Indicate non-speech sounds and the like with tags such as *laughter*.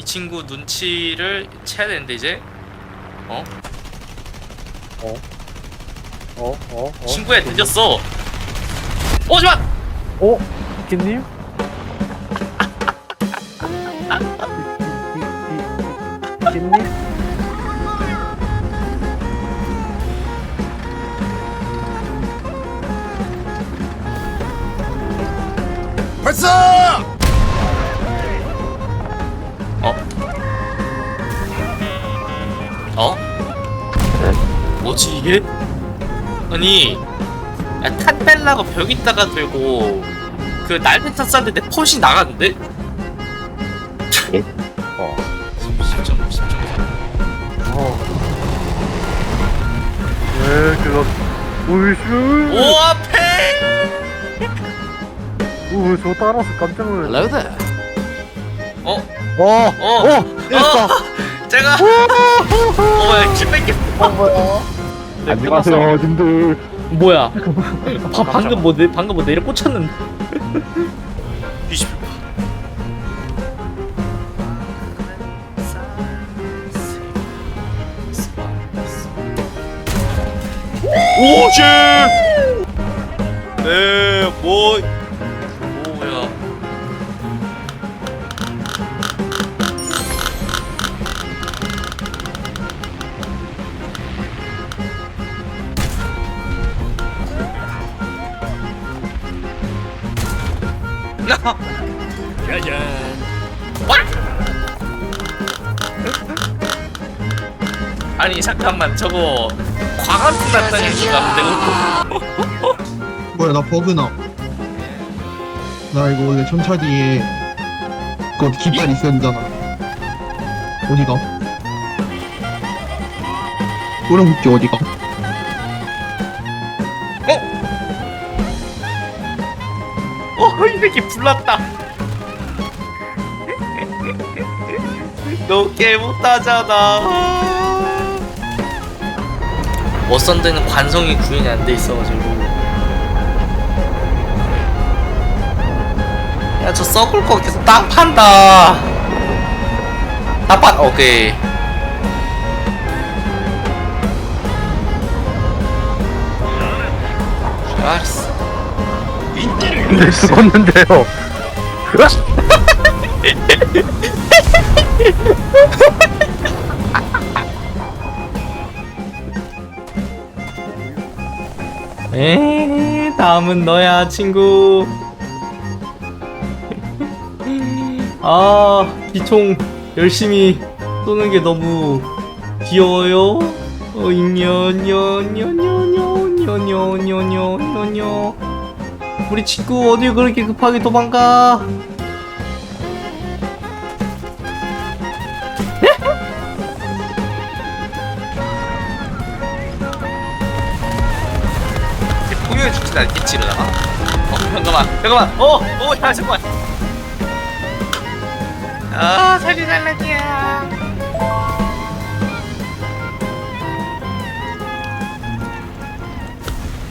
이 친구 눈치를 채야 되는데 이제 어? 어? 어? 어? 어? 친구야 늦었어 오지마! 어? 김님? 김님? 발사! 뭐지 이게? 아니 야, 탄 뺄라고 벽 있다가 들고 그 날개탄 쐈는데 내 폰이 나갔는데? 어. 10점 10점 어. 네, 그거 우슈. 오 앞에! 우, 저 따라서 깜짝 놀랐네. 어? 어, 어? 어, 됐어. 어? 제가 어 뭐야 킬 뺏겼어 어, 뭐야? 안녕하세요, 님들. 뭐야? *laughs* 바, 방금 뭐 내, 방금 뭐 내려 꽂혔는데. 20 오쉣! 에, 아니 잠깐만. 저거 광한풍 났다는 얘기가 안 되고. *laughs* 뭐야 나 버그 나. 나 이거 원래 전차 뒤에 그 깃발 있어야 되잖아. 어디가? 꼬랑국지 어디가? 어 이 새끼 불났다. 너 게임 못하잖아. 워선드는 관성이 구현이 안 돼 있어가지고. 야 저 썩을 거 계속 땅 판다. 땅 판, 오케이. 알았어 네, 죽었는데요. *laughs* 에 다음은 너야 친구. *laughs* 아 기총 열심히 쏘는 게 너무 귀여워요. 어 녀녀녀녀녀녀녀녀녀녀녀 우리 친구 어디 그렇게 급하게 도망가? 공룡이 죽진 않겠지 이러다가? 어 잠깐만 잠깐만. 어어야 잠깐만. 아 살려달라니야